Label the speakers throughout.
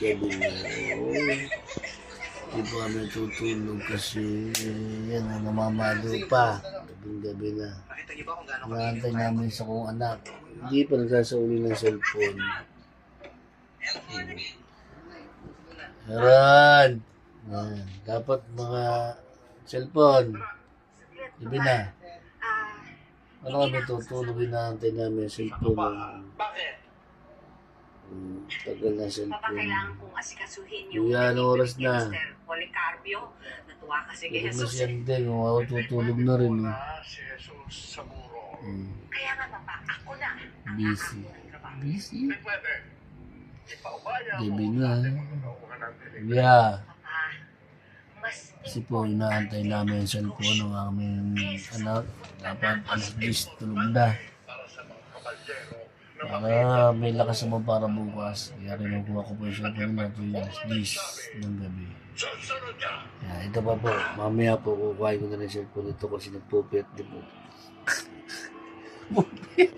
Speaker 1: gabi na. Oo. Hindi pa kami tutulog kasi yan ang namamalo pa. Gabing gabi na. Naantay namin sa kong anak. Hindi pa nagsasauli ng cellphone. Haran! Yan. Dapat mga cellphone. Ibi na. Ano kami tutulog, inaantay namin cellphone.
Speaker 2: Bakit?
Speaker 1: Hmm, tagal na
Speaker 3: Papa,
Speaker 1: cellphone.
Speaker 3: kailangan kong asikasuhin
Speaker 1: Yung
Speaker 3: yung
Speaker 1: yan, oras
Speaker 3: ni
Speaker 1: na.
Speaker 3: Mr. Policarpio. Natuwa kasi kay
Speaker 1: Tulog na
Speaker 3: Jesus.
Speaker 1: si Ande, kung ako tutulog na rin. eh.
Speaker 2: Si Jesus sa muro.
Speaker 1: Hmm,
Speaker 3: Kaya nga, Papa, ako na ang
Speaker 1: busy. Busy?
Speaker 2: Hindi.
Speaker 1: Gabi na. Yeah. Kasi po, inaantay namin yung cellphone ng aming anak. Dapat alas 10 tulog na.
Speaker 2: Para
Speaker 1: may lakas naman para bukas. Kaya rin nakuha ko po yung cellphone ito yung alas 10 ng gabi. Yeah, ito pa po. Mamaya po kukuha ko na yung cellphone nito kasi nagpupit din po. Pupit.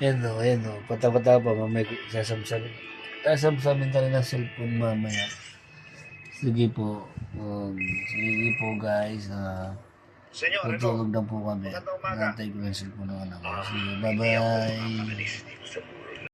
Speaker 1: yan o, yan o. Pata-pata pa. Mamaya sasamsamin. Sasamsamin rin ng cellphone mamaya. Sige po. Um, sige po guys. Ah,
Speaker 2: Senyor, ito.
Speaker 1: Tutulog na po kami.
Speaker 2: Magandang umaga.
Speaker 1: Nantay ko lang yung cellphone ng anak ko. Sige, bye-bye.